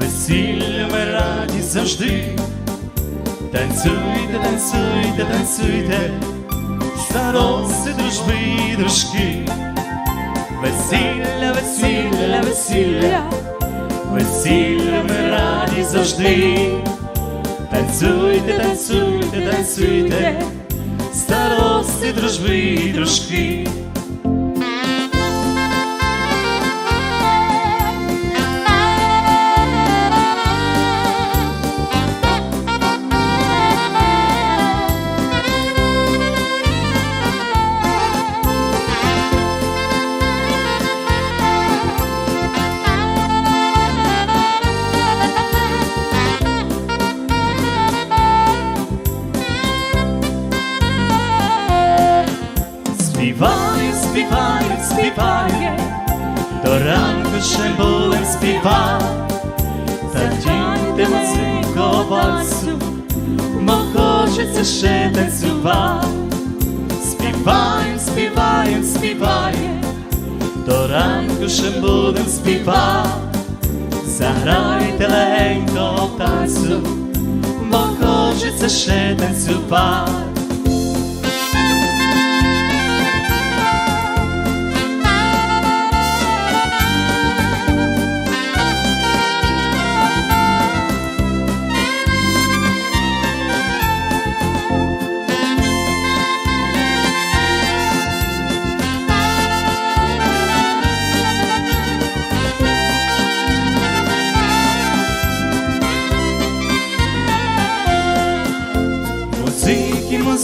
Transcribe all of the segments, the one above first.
весілля ми раді завжди. Танцюйте, танцюйте, танцюйте, старости, дружби дружки. Весілля, весілля, весілля, весілля ми раді завжди. Танцюйте, танцюйте, танцюйте, старости, дружби дружки. Співають, співають, співають, до ранку ще будем співати, Затіньте музику вальсу, бо хочеться ще танцювати. Співають, співають, співають, до ранку ще будем співати, Заграйте легенько танцю, бо хочеться ще танцювати.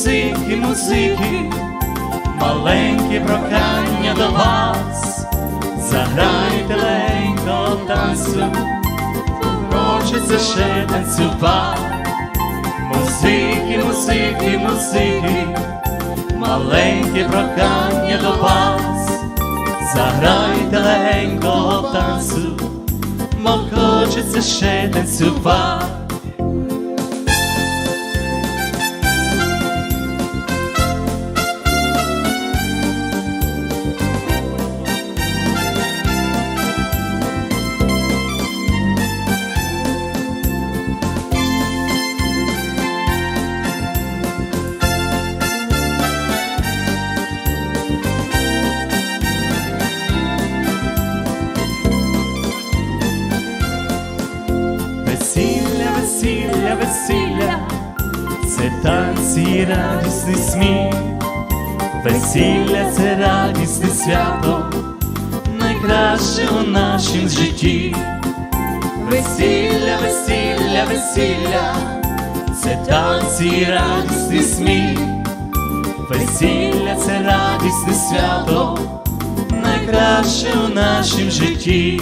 Музики, музики, маленьке прохання до вас, заграйте ленько танцю, хочеться ще танцювати. Музики, музики, музики, маленьке прохання до вас, заграйте легенько танцю, бо хочеться ще танцювати. Весілля, весілля, це танці і радісний сміх, весілля це радісне свято, найкраще у нашім житті. Весілля, весілля, весілля, це танці і радісний сміх, весілля це радісне свято, найкраще у нашім житті.